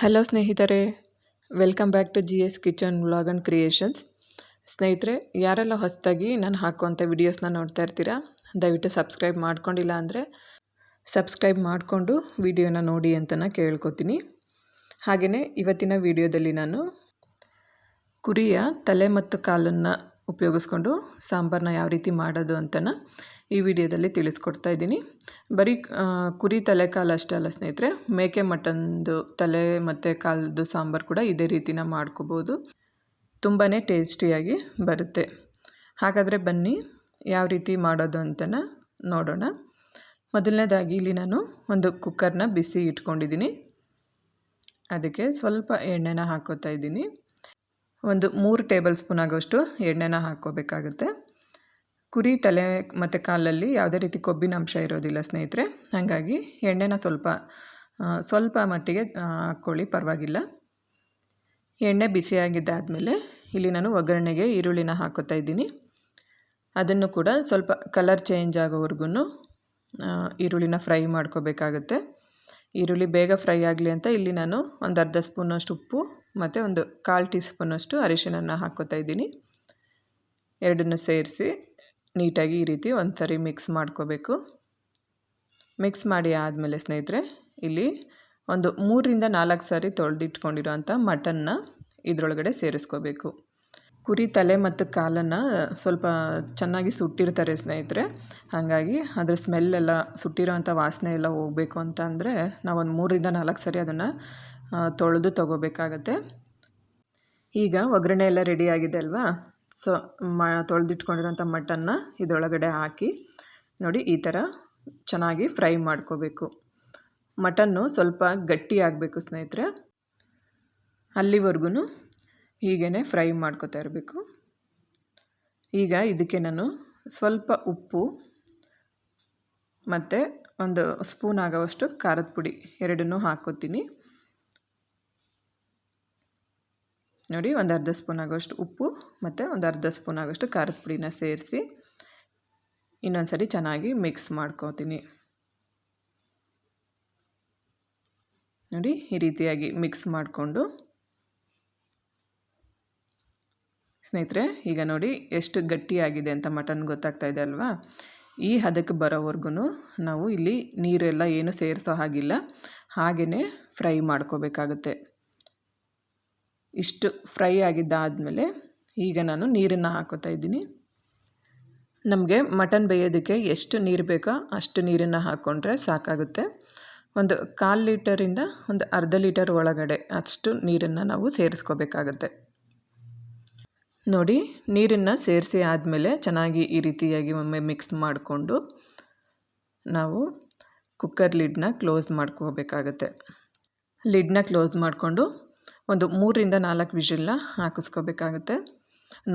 Hello ಸ್ನೇಹಿತರೆ, welcome back to G S kitchen vlog and creations. ಸ್ನೇಹಿತರೆ, ಯಾರೆಲ್ಲ ಹೊಸದಾಗಿ ನಾನು ಹಾಕುವಂಥ ವಿಡಿಯೋಸ್ನ ನೋಡ್ತಾ ಇರ್ತೀರಾ, ದಯವಿಟ್ಟು ಸಬ್ಸ್ಕ್ರೈಬ್ ಮಾಡ್ಕೊಂಡಿಲ್ಲ ಅಂದರೆ ಸಬ್ಸ್ಕ್ರೈಬ್ ಮಾಡಿಕೊಂಡು ವಿಡಿಯೋನ ನೋಡಿ ಅಂತನ ಕೇಳ್ಕೊತೀನಿ. ಹಾಗೆಯೇ ಇವತ್ತಿನ ವಿಡಿಯೋದಲ್ಲಿ ನಾನು ಕುರಿಯ ತಲೆ ಮತ್ತು ಕಾಲನ್ನು ಉಪಯೋಗಿಸ್ಕೊಂಡು ಸಾಂಬಾರನ್ನ ಯಾವ ರೀತಿ ಮಾಡೋದು ಅಂತನ ಈ ವಿಡಿಯೋದಲ್ಲಿ ತಿಳಿಸ್ಕೊಡ್ತಾ ಇದ್ದೀನಿ. ಬರೀ ಕುರಿ ತಲೆ ಕಾಲು ಅಷ್ಟೇ ಅಲ್ಲ ಸ್ನೇಹಿತರೆ, ಮೇಕೆ ಮಟನ್ದು ತಲೆ ಮತ್ತು ಕಾಲದ್ದು ಸಾಂಬಾರು ಕೂಡ ಇದೇ ರೀತಿನ ಮಾಡ್ಕೋಬೋದು. ತುಂಬಾ ಟೇಸ್ಟಿಯಾಗಿ ಬರುತ್ತೆ. ಹಾಗಾದರೆ ಬನ್ನಿ, ಯಾವ ರೀತಿ ಮಾಡೋದು ಅಂತನ ನೋಡೋಣ. ಮೊದಲನೇದಾಗಿ ಇಲ್ಲಿ ನಾನು ಒಂದು ಕುಕ್ಕರ್ನ ಬಿಸಿ ಇಟ್ಕೊಂಡಿದ್ದೀನಿ. ಅದಕ್ಕೆ ಸ್ವಲ್ಪ ಎಣ್ಣೆನ ಹಾಕೋತಾ ಇದ್ದೀನಿ. ಒಂದು ಮೂರು ಟೇಬಲ್ ಸ್ಪೂನ್ ಆಗೋಷ್ಟು ಎಣ್ಣೆನ ಹಾಕ್ಕೋಬೇಕಾಗುತ್ತೆ. ಕುರಿ ತಲೆ ಮತ್ತು ಕಾಲಲ್ಲಿ ಯಾವುದೇ ರೀತಿ ಕೊಬ್ಬಿನ ಅಂಶ ಇರೋದಿಲ್ಲ ಸ್ನೇಹಿತರೆ. ಹಾಗಾಗಿ ಎಣ್ಣೆನ ಸ್ವಲ್ಪ ಸ್ವಲ್ಪ ಮಟ್ಟಿಗೆ ಹಾಕ್ಕೊಳ್ಳಿ, ಪರವಾಗಿಲ್ಲ. ಎಣ್ಣೆ ಬಿಸಿಯಾಗಿದ್ದಾದಮೇಲೆ ಇಲ್ಲಿ ನಾನು ಒಗ್ಗರಣೆಗೆ ಈರುಳ್ಳಿನ ಹಾಕೋತಾ ಇದ್ದೀನಿ. ಅದನ್ನು ಕೂಡ ಸ್ವಲ್ಪ ಕಲರ್ ಚೇಂಜ್ ಆಗೋವರೆಗೂ ಈರುಳ್ಳಿನ ಫ್ರೈ ಮಾಡ್ಕೋಬೇಕಾಗುತ್ತೆ. ಈರುಳ್ಳಿ ಬೇಗ ಫ್ರೈ ಆಗಲಿ ಅಂತ ಇಲ್ಲಿ ನಾನು ಒಂದು ಅರ್ಧ ಸ್ಪೂನಷ್ಟು ಉಪ್ಪು ಮತ್ತು ಒಂದು ಕಾಲು ಟೀ ಸ್ಪೂನಷ್ಟು ಅರಿಶಿಣನ ಹಾಕ್ಕೋತಾ ಇದ್ದೀನಿ. ಎರಡನ್ನು ಸೇರಿಸಿ ನೀಟಾಗಿ ಈ ರೀತಿ ಒಂದು ಸರಿ ಮಿಕ್ಸ್ ಮಾಡ್ಕೋಬೇಕು. ಮಿಕ್ಸ್ ಮಾಡಿ ಆದಮೇಲೆ ಸ್ನೇಹಿತರೆ, ಇಲ್ಲಿ ಒಂದು ಮೂರರಿಂದ ನಾಲ್ಕು ಸಾರಿ ತೊಳೆದಿಟ್ಕೊಂಡಿರೋ ಅಂಥ ಮಟನ್ನ ಇದರೊಳಗಡೆ ಸೇರಿಸ್ಕೋಬೇಕು. ಕುರಿ ತಲೆ ಮತ್ತು ಕಾಲನ್ನು ಸ್ವಲ್ಪ ಚೆನ್ನಾಗಿ ಸುಟ್ಟಿರ್ತಾರೆ ಸ್ನೇಹಿತರೆ. ಹಾಗಾಗಿ ಅದ್ರ ಸ್ಮೆಲ್ಲೆಲ್ಲ ಸುಟ್ಟಿರೋ ಅಂಥ ವಾಸನೆ ಎಲ್ಲ ಹೋಗಬೇಕು ಅಂತ ಅಂದರೆ ನಾವೊಂದು ಮೂರರಿಂದ ನಾಲ್ಕು ಸರಿ ಅದನ್ನು ತೊಳೆದು ತೊಗೋಬೇಕಾಗತ್ತೆ. ಈಗ ಒಗ್ಗರಣೆ ಎಲ್ಲ ರೆಡಿ ಆಗಿದೆ ಅಲ್ವಾ? ಸೊ ಮ, ತೊಳೆದಿಟ್ಕೊಂಡಿರೋಂಥ ಮಟನ್ನ ಇದರೊಳಗಡೆ ಹಾಕಿ, ನೋಡಿ ಈ ಥರ ಚೆನ್ನಾಗಿ ಫ್ರೈ ಮಾಡ್ಕೋಬೇಕು. ಮಟನ್ನು ಸ್ವಲ್ಪ ಗಟ್ಟಿ ಆಗಬೇಕು ಸ್ನೇಹಿತರೆ. ಅಲ್ಲಿವರೆಗೂ ಹೀಗೇ ಫ್ರೈ ಮಾಡ್ಕೋತಾ ಇರಬೇಕು. ಈಗ ಇದಕ್ಕೆ ನಾನು ಸ್ವಲ್ಪ ಉಪ್ಪು ಮತ್ತು ಒಂದು ಸ್ಪೂನ್ ಆಗೋವಷ್ಟು ಖಾರದ ಪುಡಿ ಎರಡನ್ನೂ ಹಾಕ್ಕೋತೀನಿ. ನೋಡಿ ಒಂದು ಅರ್ಧ ಸ್ಪೂನ್ ಆಗೋಷ್ಟು ಉಪ್ಪು ಮತ್ತು ಒಂದು ಅರ್ಧ ಸ್ಪೂನ್ ಆಗೋಷ್ಟು ಖಾರದ ಪುಡಿನ ಸೇರಿಸಿ ಇನ್ನೊಂದು ಸರಿ ಚೆನ್ನಾಗಿ ಮಿಕ್ಸ್ ಮಾಡ್ಕೋತೀನಿ. ನೋಡಿ ಈ ರೀತಿಯಾಗಿ ಮಿಕ್ಸ್ ಮಾಡಿಕೊಂಡು ಸ್ನೇಹಿತರೆ, ಈಗ ನೋಡಿ ಎಷ್ಟು ಗಟ್ಟಿಯಾಗಿದೆ ಅಂತ ಮಟನ್ ಗೊತ್ತಾಗ್ತಾ ಇದೆ ಅಲ್ವಾ? ಈ ಹದಕ್ಕೆ ಬರೋವರೆಗೂ ನಾವು ಇಲ್ಲಿ ನೀರೆಲ್ಲ ಏನು ಸೇರಿಸೋ ಹಾಗಿಲ್ಲ. ಹಾಗೆಯೇ ಫ್ರೈ ಮಾಡ್ಕೋಬೇಕಾಗುತ್ತೆ. ಇಷ್ಟು ಫ್ರೈ ಆಗಿದ್ದಾದಮೇಲೆ ಈಗ ನಾನು ನೀರನ್ನು ಹಾಕೋತಾ ಇದ್ದೀನಿ. ನಮಗೆ ಮಟನ್ ಬೇಯೋದಕ್ಕೆ ಎಷ್ಟು ನೀರು ಬೇಕೋ ಅಷ್ಟು ನೀರನ್ನು ಹಾಕ್ಕೊಂಡ್ರೆ ಸಾಕಾಗುತ್ತೆ. ಒಂದು ಕಾಲು ಲೀಟರಿಂದ ಒಂದು ಅರ್ಧ ಲೀಟರ್ ಒಳಗಡೆ ಅಷ್ಟು ನೀರನ್ನು ನಾವು ಸೇರಿಸ್ಕೋಬೇಕಾಗತ್ತೆ. ನೋಡಿ, ನೀರನ್ನು ಸೇರಿಸಿ ಆದಮೇಲೆ ಚೆನ್ನಾಗಿ ಈ ರೀತಿಯಾಗಿ ಒಮ್ಮೆ ಮಿಕ್ಸ್ ಮಾಡಿಕೊಂಡು ನಾವು ಕುಕ್ಕರ್ ಲಿಡ್ನ ಕ್ಲೋಸ್ ಮಾಡ್ಕೋಬೇಕಾಗತ್ತೆ. ಲಿಡ್ನ ಕ್ಲೋಸ್ ಮಾಡಿಕೊಂಡು ಒಂದು ಮೂರರಿಂದ ನಾಲ್ಕು ವಿಷಲ್ನ ಹಾಕಿಸ್ಕೋಬೇಕಾಗತ್ತೆ.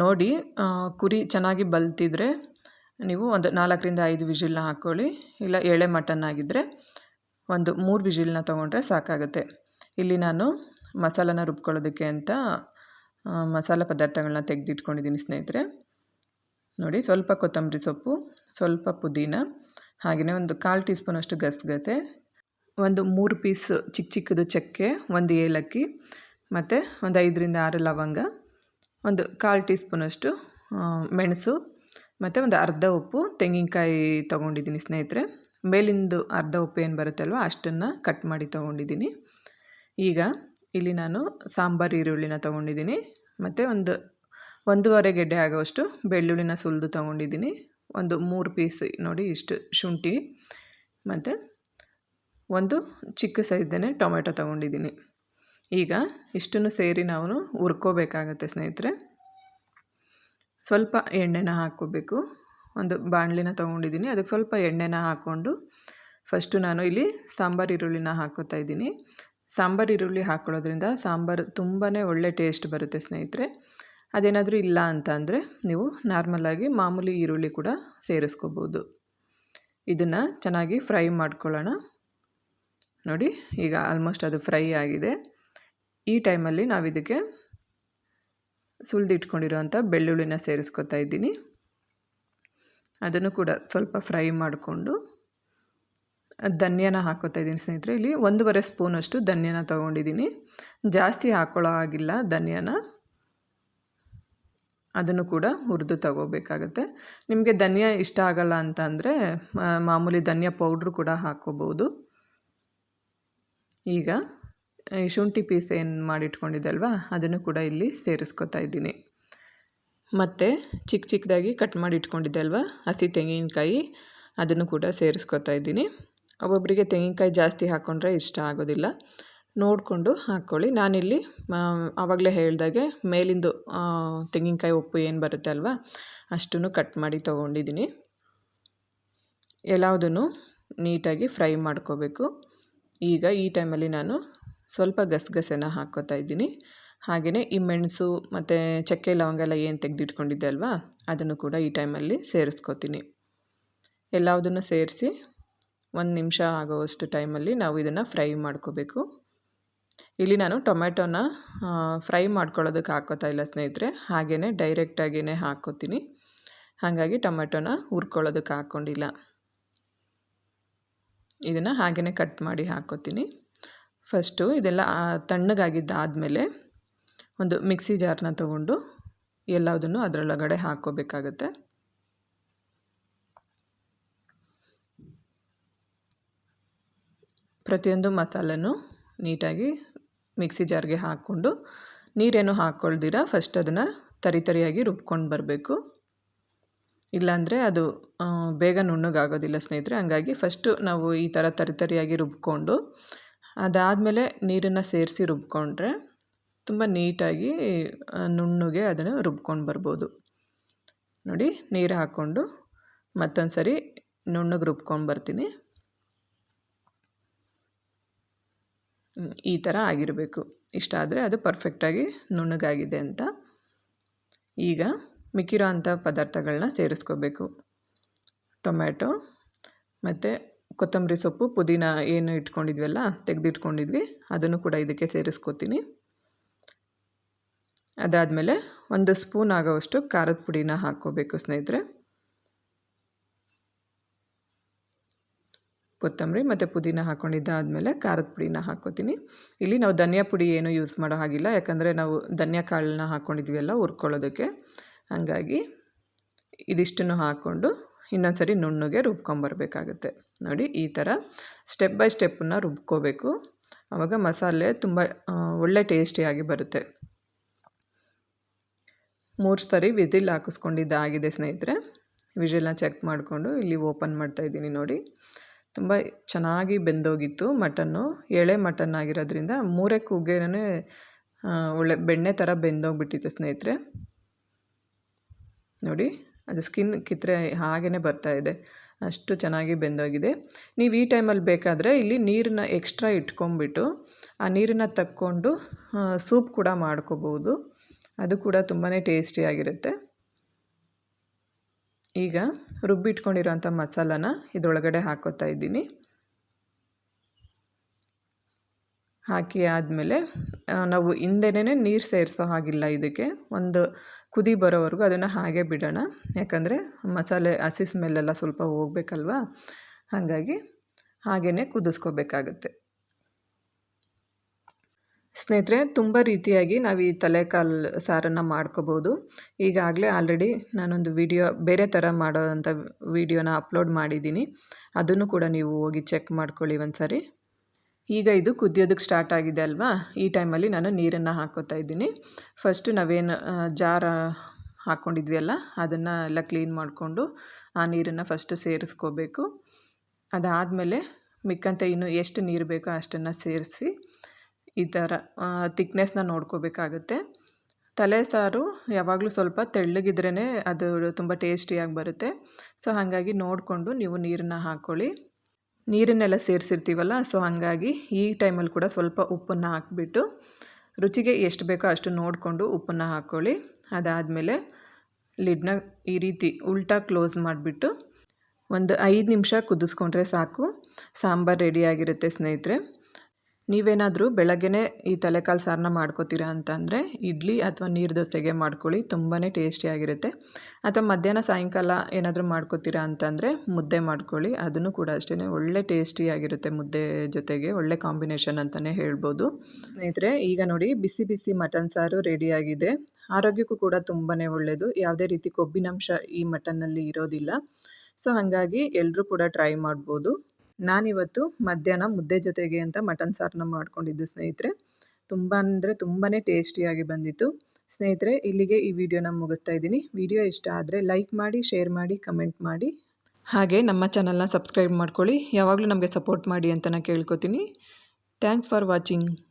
ನೋಡಿ ಕುರಿ ಚೆನ್ನಾಗಿ ಬಲ್ತಿದ್ರೆ ನೀವು ಒಂದು ನಾಲ್ಕರಿಂದ ಐದು ವಿಷಲ್ನ ಹಾಕ್ಕೊಳ್ಳಿ, ಇಲ್ಲ ಎಳೆ ಮಟನ್ ಆಗಿದ್ದರೆ ಒಂದು ಮೂರು ವಿಷಲ್ನ ತೊಗೊಂಡ್ರೆ ಸಾಕಾಗುತ್ತೆ. ಇಲ್ಲಿ ನಾನು ಮಸಾಲನ ರುಬ್ಕೊಳ್ಳೋದಕ್ಕೆ ಅಂತ ಮಸಾಲ ಪದಾರ್ಥಗಳನ್ನ ತೆಗೆದಿಟ್ಕೊಂಡಿದ್ದೀನಿ ಸ್ನೇಹಿತರೆ. ನೋಡಿ, ಸ್ವಲ್ಪ ಕೊತ್ತಂಬರಿ ಸೊಪ್ಪು, ಸ್ವಲ್ಪ ಪುದೀನ ಹಾಗೆಯೇ ಒಂದು ಕಾಲು ಟೀ ಸ್ಪೂನಷ್ಟು ಗಸಗಸೆ, ಒಂದು ಮೂರು ಪೀಸ್ ಚಿಕ್ಕ ಚಿಕ್ಕದು ಚಕ್ಕೆ, ಒಂದು ಏಲಕ್ಕಿ, ಮತ್ತು ಒಂದು ಐದರಿಂದ ಆರು ಲವಂಗ, ಒಂದು ಕಾಲು ಟೀ ಸ್ಪೂನಷ್ಟು ಮೆಣಸು, ಮತ್ತು ಒಂದು ಅರ್ಧ ಉಪ್ಪು ತೆಂಗಿನಕಾಯಿ ತೊಗೊಂಡಿದ್ದೀನಿ ಸ್ನೇಹಿತರೆ. ಮೇಲಿಂದು ಅರ್ಧ ಉಪ್ಪು ಏನು ಬರುತ್ತಲ್ವ ಅಷ್ಟನ್ನು ಕಟ್ ಮಾಡಿ ತೊಗೊಂಡಿದ್ದೀನಿ. ಈಗ ಇಲ್ಲಿ ನಾನು ಸಾಂಬಾರು ಈರುಳ್ಳಿನ ತೊಗೊಂಡಿದ್ದೀನಿ. ಮತ್ತು ಒಂದು, ಒಂದೂವರೆ ಗೆಡ್ಡೆ ಆಗೋವಷ್ಟು ಬೆಳ್ಳುಳ್ಳಿನ ಸುಲಿದು ತೊಗೊಂಡಿದ್ದೀನಿ. ಒಂದು ಮೂರು ಪೀಸ್ ನೋಡಿ ಇಷ್ಟು ಶುಂಠಿ. ಮತ್ತು ಒಂದು ಚಿಕ್ಕ ಸೈಜ್ದೇ ಟೊಮೆಟೊ ತೊಗೊಂಡಿದ್ದೀನಿ. ಈಗ ಇಷ್ಟನ್ನು ಸೇರಿ ನಾವು ಹುರ್ಕೋಬೇಕಾಗತ್ತೆ ಸ್ನೇಹಿತರೆ. ಸ್ವಲ್ಪ ಎಣ್ಣೆನ ಹಾಕ್ಕೋಬೇಕು. ಒಂದು ಬಾಣಲಿನ ತೊಗೊಂಡಿದ್ದೀನಿ. ಅದಕ್ಕೆ ಸ್ವಲ್ಪ ಎಣ್ಣೆನ ಹಾಕ್ಕೊಂಡು ಫಸ್ಟು ನಾನು ಇಲ್ಲಿ ಸಾಂಬಾರು ಈರುಳ್ಳಿನ ಹಾಕೋತಾ ಇದ್ದೀನಿ. ಸಾಂಬಾರು ಈರುಳ್ಳಿ ಹಾಕ್ಕೊಳ್ಳೋದ್ರಿಂದ ಸಾಂಬಾರು ತುಂಬಾ ಒಳ್ಳೆ ಟೇಸ್ಟ್ ಬರುತ್ತೆ ಸ್ನೇಹಿತರೆ. ಅದೇನಾದರೂ ಇಲ್ಲ ಅಂತ ಅಂದರೆ ನೀವು ನಾರ್ಮಲಾಗಿ ಮಾಮೂಲಿ ಈರುಳ್ಳಿ ಕೂಡ ಸೇರಿಸ್ಕೋಬೋದು. ಇದನ್ನು ಚೆನ್ನಾಗಿ ಫ್ರೈ ಮಾಡ್ಕೊಳ್ಳೋಣ. ನೋಡಿ, ಈಗ ಆಲ್ಮೋಸ್ಟ್ ಅದು ಫ್ರೈ ಆಗಿದೆ. ಈ ಟೈಮಲ್ಲಿ ನಾವು ಇದಕ್ಕೆ ಸುಲಿದಿಟ್ಕೊಂಡಿರೋಂಥ ಬೆಳ್ಳುಳ್ಳಿನ ಸೇರಿಸ್ಕೊತಾ ಇದ್ದೀನಿ. ಅದನ್ನು ಕೂಡ ಸ್ವಲ್ಪ ಫ್ರೈ ಮಾಡಿಕೊಂಡು ಧನ್ಯನ ಹಾಕೋತಾ ಇದ್ದೀನಿ ಸ್ನೇಹಿತರೆ. ಇಲ್ಲಿ ಒಂದೂವರೆ ಸ್ಪೂನಷ್ಟು ಧನ್ಯನ ತೊಗೊಂಡಿದ್ದೀನಿ. ಜಾಸ್ತಿ ಹಾಕ್ಕೊಳ್ಳೋ ಆಗಿಲ್ಲ ಧನ್ಯನ. ಅದನ್ನು ಕೂಡ ಹುರಿದು ತಗೋಬೇಕಾಗತ್ತೆ. ನಿಮಗೆ ಧನಿಯಾ ಇಷ್ಟ ಆಗಲ್ಲ ಅಂತ ಅಂದರೆ ಮಾಮೂಲಿ ಧನಿಯಾ ಪೌಡ್ರು ಕೂಡ ಹಾಕೋಬೋದು ಈಗ ಶುಂಠಿ ಪೀಸ್ ಏನು ಮಾಡಿಟ್ಕೊಂಡಿದ್ದೆ ಅಲ್ವಾ ಅದನ್ನು ಕೂಡ ಇಲ್ಲಿ ಸೇರಿಸ್ಕೊತಾ ಇದ್ದೀನಿ. ಮತ್ತು ಚಿಕ್ಕ ಚಿಕ್ಕದಾಗಿ ಕಟ್ ಮಾಡಿ ಇಟ್ಕೊಂಡಿದ್ದೆ ಅಲ್ವಾ ಹಸಿ ತೆಂಗಿನಕಾಯಿ, ಅದನ್ನು ಕೂಡ ಸೇರಿಸ್ಕೊತಾ ಇದ್ದೀನಿ. ಒಬ್ಬೊಬ್ಬರಿಗೆ ತೆಂಗಿನಕಾಯಿ ಜಾಸ್ತಿ ಹಾಕ್ಕೊಂಡ್ರೆ ಇಷ್ಟ ಆಗೋದಿಲ್ಲ. ನೋಡಿಕೊಂಡು ಹಾಕ್ಕೊಳ್ಳಿ ನಾನಿಲ್ಲಿ ಆವಾಗಲೇ ಹೇಳಿದಾಗೆ ಮೇಲಿಂದು ತೆಂಗಿನಕಾಯಿ ಉಪ್ಪು ಏನು ಬರುತ್ತೆ ಅಲ್ವಾ? ಅಷ್ಟನ್ನು ಕಟ್ ಮಾಡಿ ತೊಗೊಂಡಿದ್ದೀನಿ. ಎಲ್ಲದನ್ನು ನೀಟಾಗಿ ಫ್ರೈ ಮಾಡ್ಕೋಬೇಕು. ಈಗ ಈ ಟೈಮಲ್ಲಿ ನಾನು ಸ್ವಲ್ಪ ಗಸಗಸೆನ ಹಾಕ್ಕೋತಾ ಇದ್ದೀನಿ. ಹಾಗೆಯೇ ಈ ಮೆಣಸು ಮತ್ತು ಚಕ್ಕೆ ಲವಂಗ ಎಲ್ಲ ಏನು ತೆಗೆದಿಟ್ಕೊಂಡಿದ್ದೆ ಅಲ್ವಾ? ಅದನ್ನು ಕೂಡ ಈ ಟೈಮಲ್ಲಿ ಸೇರಿಸ್ಕೋತೀನಿ. ಎಲ್ಲದನ್ನು ಸೇರಿಸಿ ಒಂದು ನಿಮಿಷ ಆಗೋವಷ್ಟು ಟೈಮಲ್ಲಿ ನಾವು ಇದನ್ನು ಫ್ರೈ ಮಾಡ್ಕೋಬೇಕು. ಇಲ್ಲಿ ನಾನು ಟೊಮೆಟೊನ ಫ್ರೈ ಮಾಡ್ಕೊಳ್ಳೋದಕ್ಕೆ ಹಾಕೋತಾ ಇಲ್ಲ ಸ್ನೇಹಿತರೆ ಹಾಗೆಯೇ ಡೈರೆಕ್ಟಾಗಿಯೇ ಹಾಕೋತೀನಿ. ಹಾಗಾಗಿ ಟೊಮೆಟೊನ ಹುರ್ಕೊಳ್ಳೋದಕ್ಕೆ ಹಾಕ್ಕೊಂಡಿಲ್ಲ ಇದನ್ನು ಹಾಗೆಯೇ ಕಟ್ ಮಾಡಿ ಹಾಕೋತೀನಿ. ಫಸ್ಟು ಇದೆಲ್ಲ ತಣ್ಣಗಾಗಿದ್ದಾದಮೇಲೆ ಒಂದು ಮಿಕ್ಸಿ ಜಾರ್ನ ತಗೊಂಡು ಎಲ್ಲದನ್ನು ಅದರೊಳಗಡೆ ಹಾಕ್ಕೋಬೇಕಾಗತ್ತೆ. ಪ್ರತಿಯೊಂದು ಮಸಾಲೆನೂ ನೀಟಾಗಿ ಮಿಕ್ಸಿ ಜಾರ್ಗೆ ಹಾಕ್ಕೊಂಡು ನೀರೇನು ಹಾಕ್ಕೊಳ್ದಿರ ಫಸ್ಟ್ ಅದನ್ನು ತರಿ ತರಿಯಾಗಿ ರುಬ್ಕೊಂಡು ಬರಬೇಕು. ಇಲ್ಲಾಂದರೆ ಅದು ಬೇಗ ನುಣ್ಣಗಾಗೋದಿಲ್ಲ ಸ್ನೇಹಿತರೆ. ಹಂಗಾಗಿ ಫಸ್ಟು ನಾವು ಈ ಥರ ತರಿ ತರಿಯಾಗಿ ರುಬ್ಕೊಂಡು ಅದಾದಮೇಲೆ ನೀರನ್ನು ಸೇರಿಸಿ ರುಬ್ಕೊಂಡ್ರೆ ತುಂಬ ನೀಟಾಗಿ ನುಣ್ಣಗೆ ಅದನ್ನು ರುಬ್ಕೊಂಡು ಬರ್ಬೋದು. ನೋಡಿ, ನೀರು ಹಾಕ್ಕೊಂಡು ಮತ್ತೊಂದು ಸರಿ ನುಣ್ಣಗೆ ರುಬ್ಕೊಂಡು ಬರ್ತೀನಿ. ಈ ಥರ ಆಗಿರಬೇಕು. ಇಷ್ಟ ಆದರೆ ಅದು ಪರ್ಫೆಕ್ಟಾಗಿ ನುಣ್ಣಗಾಗಿದೆ ಅಂತ. ಈಗ ಮಿಕ್ಕಿರೋ ಅಂಥ ಪದಾರ್ಥಗಳನ್ನ ಸೇರಿಸ್ಕೋಬೇಕು. ಟೊಮ್ಯಾಟೊ ಮತ್ತು ಕೊತ್ತಂಬರಿ ಸೊಪ್ಪು, ಪುದೀನ ಏನು ಇಟ್ಕೊಂಡಿದ್ವಲ್ಲ, ತೆಗೆದಿಟ್ಕೊಂಡಿದ್ವಿ, ಅದನ್ನು ಕೂಡ ಇದಕ್ಕೆ ಸೇರಿಸ್ಕೋತೀನಿ. ಅದಾದಮೇಲೆ ಒಂದು ಸ್ಪೂನ್ ಆಗೋವಷ್ಟು ಖಾರದ ಪುಡಿನ ಹಾಕ್ಕೋಬೇಕು ಸ್ನೇಹಿತರೆ. ಕೊತ್ತಂಬರಿ ಮತ್ತು ಪುದೀನ ಹಾಕ್ಕೊಂಡಿದ್ದಾದಮೇಲೆ ಖಾರದ ಪುಡಿನ ಹಾಕ್ಕೋತೀನಿ. ಇಲ್ಲಿ ನಾವು ಧನಿಯಾ ಪುಡಿ ಏನು ಯೂಸ್ ಮಾಡೋ ಹಾಗಿಲ್ಲ, ಯಾಕಂದರೆ ನಾವು ಧನಿಯಾ ಕಾಳನ್ನ ಹಾಕ್ಕೊಂಡಿದ್ವಿ ಹುರ್ಕೊಳ್ಳೋದಕ್ಕೆ. ಹಾಗಾಗಿ ಇದಿಷ್ಟನ್ನು ಹಾಕ್ಕೊಂಡು ಇನ್ನೊಂದು ಸರಿ ನುಣ್ಣಗೆ ರುಬ್ಕೊಂಬರ್ಬೇಕಾಗುತ್ತೆ. ನೋಡಿ, ಈ ಥರ ಸ್ಟೆಪ್ ಬೈ ಸ್ಟೆಪ್ಪನ್ನು ರುಬ್ಕೋಬೇಕು. ಆವಾಗ ಮಸಾಲೆ ತುಂಬ ಒಳ್ಳೆ ಟೇಸ್ಟಿಯಾಗಿ ಬರುತ್ತೆ. ಮೂರು ಸರಿ ವಿಸಿಲ್ ಹಾಕಿಸ್ಕೊಂಡಿದ್ದಾಗಿದೆ ಸ್ನೇಹಿತರೆ. ವಿಜಿಲ್ನ ಚೆಕ್ ಮಾಡಿಕೊಂಡು ಇಲ್ಲಿ ಓಪನ್ ಮಾಡ್ತಾಯಿದ್ದೀನಿ ನೋಡಿ. ತುಂಬ ಚೆನ್ನಾಗಿ ಬೆಂದೋಗಿತ್ತು ಮಟನ್ನು. ಎಳೆ ಮಟನ್ ಆಗಿರೋದ್ರಿಂದ ಮೂರೇ ಕೂಗೇನೇ ಒಳ್ಳೆ ಬೆಣ್ಣೆ ಥರ ಬೆಂದೋಗಿಬಿಟ್ಟಿತ್ತು ಸ್ನೇಹಿತರೆ. ನೋಡಿ, ಅದು ಸ್ಕಿನ್ ಕಿತ್ತರೆ ಹಾಗೇ ಇದೆ. ಅಷ್ಟು ಚೆನ್ನಾಗಿ ಬೆಂದೋಗಿದೆ. ನೀವು ಈ ಟೈಮಲ್ಲಿ ಬೇಕಾದರೆ ಇಲ್ಲಿ ನೀರನ್ನ ಎಕ್ಸ್ಟ್ರಾ ಇಟ್ಕೊಂಬಿಟ್ಟು ಆ ನೀರನ್ನ ತಕ್ಕೊಂಡು ಸೂಪ್ ಕೂಡ ಮಾಡ್ಕೋಬೋದು. ಅದು ಕೂಡ ತುಂಬಾ ಟೇಸ್ಟಿಯಾಗಿರುತ್ತೆ ಈಗ ರುಬ್ಬಿಟ್ಕೊಂಡಿರೋಂಥ ಮಸಾಲಾನ ಇದರೊಳಗಡೆ ಹಾಕೋತಾ ಇದ್ದೀನಿ. ಹಾಕಿ ಆದಮೇಲೆ ನಾವು ಹಿಂದೆನೇ ನೀರು ಸೇರಿಸೋ ಹಾಗಿಲ್ಲ ಇದಕ್ಕೆ. ಒಂದು ಕುದಿ ಬರೋವರೆಗೂ ಅದನ್ನು ಹಾಗೆ ಬಿಡೋಣ. ಯಾಕಂದರೆ ಮಸಾಲೆ ಹಸಿ ಸ್ಮೆಲ್ಲೆಲ್ಲ ಸ್ವಲ್ಪ ಹೋಗಬೇಕಲ್ವಾ? ಹಾಗಾಗಿ ಹಾಗೇ ಕುದಿಸ್ಕೋಬೇಕಾಗತ್ತೆ. ಸ್ನೇಹಿತರೆ, ತುಂಬ ರೀತಿಯಾಗಿ ನಾವು ಈ ತಲೆಕಾಲು ಸಾರನ್ನು ಮಾಡ್ಕೋಬೋದು. ಈಗಾಗಲೇ ಆಲ್ರೆಡಿ ನಾನೊಂದು ವಿಡಿಯೋ, ಬೇರೆ ಥರ ಮಾಡೋವಂಥ ವಿಡಿಯೋನ ಅಪ್ಲೋಡ್ ಮಾಡಿದ್ದೀನಿ. ಅದನ್ನು ಕೂಡ ನೀವು ಹೋಗಿ ಚೆಕ್ ಮಾಡ್ಕೊಳ್ಳಿ ಒಂದು ಸಾರಿ ಈಗ ಇದು ಕುದಿಯೋದಕ್ಕೆ ಸ್ಟಾರ್ಟ್ ಆಗಿದೆ ಅಲ್ವಾ? ಈ ಟೈಮಲ್ಲಿ ನಾನು ನೀರನ್ನು ಹಾಕೋತಾ ಇದ್ದೀನಿ. ಫಸ್ಟು ನಾವೇನು ಜಾರ ಹಾಕ್ಕೊಂಡಿದ್ವಿ ಅಲ್ಲ ಅದನ್ನು ಎಲ್ಲ ಕ್ಲೀನ್ ಮಾಡಿಕೊಂಡು ಆ ನೀರನ್ನು ಫಸ್ಟು ಸೇರಿಸ್ಕೋಬೇಕು. ಅದಾದಮೇಲೆ ಮಿಕ್ಕಂತ ಇನ್ನು ಎಷ್ಟು ನೀರು ಬೇಕೋ ಅಷ್ಟನ್ನು ಸೇರಿಸಿ ಈ ಥರ ತಿಕ್ನೆಸ್ನ ನೋಡ್ಕೋಬೇಕಾಗುತ್ತೆ. ತಲೆ ಸಾರು ಯಾವಾಗಲೂ ಸ್ವಲ್ಪ ತೆಳ್ಳಗಿದ್ರೇ ಅದು ತುಂಬ ಟೇಸ್ಟಿಯಾಗಿ ಬರುತ್ತೆ. ಸೊ, ಹಾಗಾಗಿ ನೋಡಿಕೊಂಡು ನೀವು ನೀರನ್ನು ಹಾಕ್ಕೊಳ್ಳಿ. ನೀರನ್ನೆಲ್ಲ ಸೇರಿಸಿರ್ತೀವಲ್ಲ, ಸೊ, ಹಾಗಾಗಿ ಈ ಟೈಮಲ್ಲಿ ಕೂಡ ಸ್ವಲ್ಪ ಉಪ್ಪನ್ನು ಹಾಕಿಬಿಟ್ಟು, ರುಚಿಗೆ ಎಷ್ಟು ಬೇಕೋ ಅಷ್ಟು ನೋಡಿಕೊಂಡು ಉಪ್ಪನ್ನು ಹಾಕ್ಕೊಳ್ಳಿ. ಅದಾದಮೇಲೆ ಲಿಡ್ನ ಈ ರೀತಿ ಉಲ್ಟಾ ಕ್ಲೋಸ್ ಮಾಡಿಬಿಟ್ಟು ಒಂದು ಐದು ನಿಮಿಷ ಕುದಿಸ್ಕೊಂಡ್ರೆ ಸಾಕು. ಸಾಂಬಾರು ರೆಡಿಯಾಗಿರುತ್ತೆ ಸ್ನೇಹಿತರೆ. ನೀವೇನಾದರೂ ಬೆಳಗ್ಗೆ ಈ ತಲೆಕಾಲು ಸಾರನ್ನ ಮಾಡ್ಕೋತೀರಾ ಅಂತಂದರೆ ಇಡ್ಲಿ ಅಥವಾ ನೀರು ದೋಸೆಗೆ ಮಾಡ್ಕೊಳ್ಳಿ ತುಂಬಾ ಟೇಸ್ಟಿಯಾಗಿರುತ್ತೆ ಅಥವಾ ಮಧ್ಯಾಹ್ನ ಸಾಯಂಕಾಲ ಏನಾದರೂ ಮಾಡ್ಕೋತೀರಾ ಅಂತಂದರೆ ಮುದ್ದೆ ಮಾಡ್ಕೊಳ್ಳಿ, ಅದನ್ನು ಕೂಡ ಅಷ್ಟೇ ಒಳ್ಳೆ ಟೇಸ್ಟಿಯಾಗಿರುತ್ತೆ ಮುದ್ದೆ ಜೊತೆಗೆ, ಒಳ್ಳೆ ಕಾಂಬಿನೇಷನ್ ಅಂತಲೇ ಹೇಳ್ಬೋದು. ಸ್ನೇಹಿತರೆ, ಈಗ ನೋಡಿ ಬಿಸಿ ಬಿಸಿ ಮಟನ್ ಸಾರು ರೆಡಿಯಾಗಿದೆ ಆರೋಗ್ಯಕ್ಕೂ ಕೂಡ ತುಂಬಾ ಒಳ್ಳೆಯದು ಯಾವುದೇ ರೀತಿ ಕೊಬ್ಬಿನಂಶ ಈ ಮಟನ್ನಲ್ಲಿ ಇರೋದಿಲ್ಲ. ಸೊ, ಹಾಗಾಗಿ ಎಲ್ಲರೂ ಕೂಡ ಟ್ರೈ ಮಾಡ್ಬೋದು. ನಾನಿವತ್ತು ಮಧ್ಯಾಹ್ನ ಮುದ್ದೆ ಜೊತೆಗೆ ಅಂತ ಮಟನ್ ಸಾರನ್ನ ಮಾಡ್ಕೊಂಡಿದ್ದು ಸ್ನೇಹಿತರೆ. ತುಂಬ ಅಂದರೆ ತುಂಬಾ ಟೇಸ್ಟಿಯಾಗಿ ಬಂದಿತ್ತು. ಸ್ನೇಹಿತರೆ, ಇಲ್ಲಿಗೆ ಈ ವಿಡಿಯೋನ ಮುಗಿಸ್ತಾ ಇದ್ದೀನಿ. ವಿಡಿಯೋ ಇಷ್ಟ ಆದರೆ ಲೈಕ್ ಮಾಡಿ, ಶೇರ್ ಮಾಡಿ, ಕಮೆಂಟ್ ಮಾಡಿ. ಹಾಗೆ ನಮ್ಮ ಚಾನಲ್ನ ಸಬ್ಸ್ಕ್ರೈಬ್ ಮಾಡ್ಕೊಳ್ಳಿ. ಯಾವಾಗಲೂ ನಮಗೆ ಸಪೋರ್ಟ್ ಮಾಡಿ ಅಂತ ಕೇಳ್ಕೊತೀನಿ. Thanks for watching.